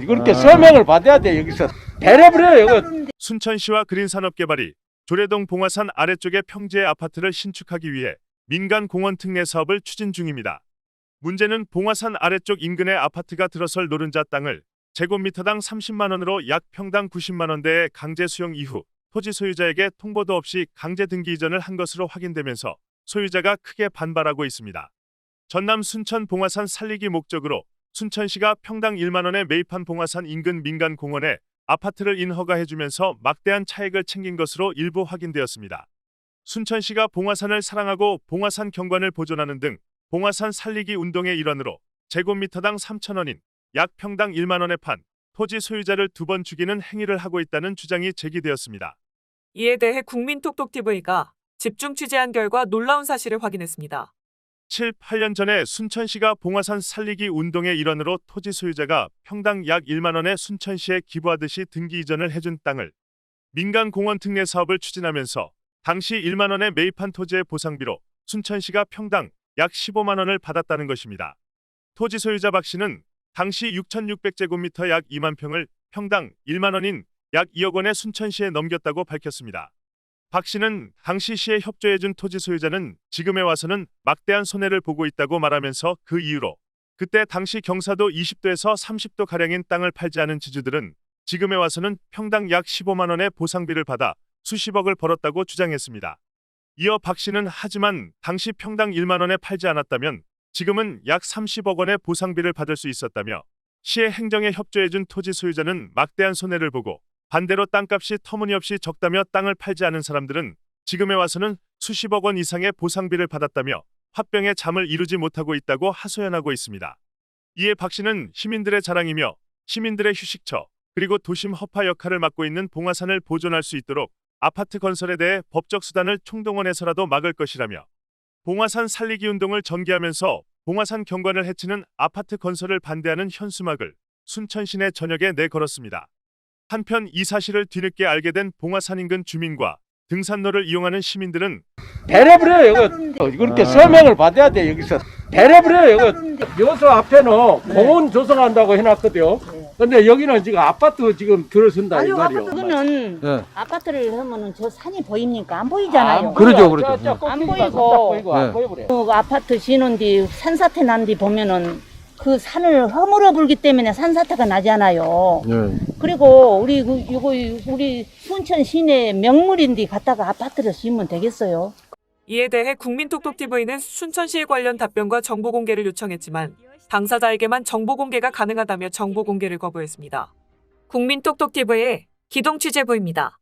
그렇게 서명을 받아야 돼 여기서 배려버려요 이거 순천시와 그린산업개발이 조례동 봉화산 아래쪽의 평지의 아파트를 신축하기 위해 민간 공원 특례 사업을 추진 중입니다. 문제는 봉화산 아래쪽 인근의 아파트가 들어설 노른자 땅을 제곱미터당 30만 원으로 약 평당 90만 원대의 강제 수용 이후 토지 소유자에게 통보도 없이 강제 등기 이전을 한 것으로 확인되면서 소유자가 크게 반발하고 있습니다. 전남 순천 봉화산 살리기 목적으로 순천시가 평당 1만 원에 매입한 봉화산 인근 민간 공원에 아파트를 인허가해주면서 막대한 차익을 챙긴 것으로 일부 확인되었습니다. 순천시가 봉화산을 사랑하고 봉화산 경관을 보존하는 등 봉화산 살리기 운동의 일환으로 제곱미터당 3천원인 약 평당 1만 원에 판 토지 소유자를 두 번 죽이는 행위를 하고 있다는 주장이 제기되었습니다. 이에 대해 국민톡톡TV가 집중 취재한 결과 놀라운 사실을 확인했습니다. 7, 8년 전에 순천시가 봉화산 살리기 운동의 일환으로 토지 소유자가 평당 약 1만 원에 순천시에 기부하듯이 등기 이전을 해준 땅을 민간 공원 특례 사업을 추진하면서 당시 1만 원에 매입한 토지의 보상비로 순천시가 평당 약 15만 원을 받았다는 것입니다. 토지 소유자 박 씨는 당시 6,600제곱미터 약 2만 평을 평당 1만 원인 약 2억 원에 순천시에 넘겼다고 밝혔습니다. 박 씨는 당시 시에 협조해준 토지 소유자는 지금에 와서는 막대한 손해를 보고 있다고 말하면서 그 이유로 그때 당시 경사도 20도에서 30도 가량인 땅을 팔지 않은 지주들은 지금에 와서는 평당 약 15만 원의 보상비를 받아 수십억을 벌었다고 주장했습니다. 이어 박 씨는 하지만 당시 평당 1만 원에 팔지 않았다면 지금은 약 30억 원의 보상비를 받을 수 있었다며 시의 행정에 협조해준 토지 소유자는 막대한 손해를 보고 반대로 땅값이 터무니없이 적다며 땅을 팔지 않은 사람들은 지금에 와서는 수십억 원 이상의 보상비를 받았다며 화병의 잠을 이루지 못하고 있다고 하소연하고 있습니다. 이에 박 씨는 시민들의 자랑이며 시민들의 휴식처 그리고 도심 허파 역할을 맡고 있는 봉화산을 보존할 수 있도록 아파트 건설에 대해 법적 수단을 총동원해서라도 막을 것이라며 봉화산 살리기 운동을 전개하면서 봉화산 경관을 해치는 아파트 건설을 반대하는 현수막을 순천시 내 전역에 내걸었습니다. 한편 이 사실을 뒤늦게 알게 된 봉화산 인근 주민과 등산로를 이용하는 시민들은 배려버려요 이거 그렇게 서명을 받아야 돼 여기서 배려버려요 이거 여수 앞에는 공원 조성한다고 해놨거든요 근데 여기는 지금 아파트 지금 들어선다 이 아니요, 말이요 아파트 그거는 네. 아파트를 하면은 저 산이 보입니까? 안 보이잖아요. 안 그러죠. 그러죠. 저, 저 안 보이고. 딱 보이고 안 네. 보여버려 그 아파트 지는 뒤 산사태 난 뒤 보면은 그 산을 허물어 불기 때문에 산사태가 나잖아요. 네. 그리고 우리 그 이거 우리 순천 시내 명물인데 갖다가 아파트를 지으면 되겠어요? 이에 대해 국민톡톡TV는 순천시에 관련 답변과 정보 공개를 요청했지만 당사자에게만 정보 공개가 가능하다며 정보 공개를 거부했습니다. 국민톡톡TV의 기동 취재부입니다.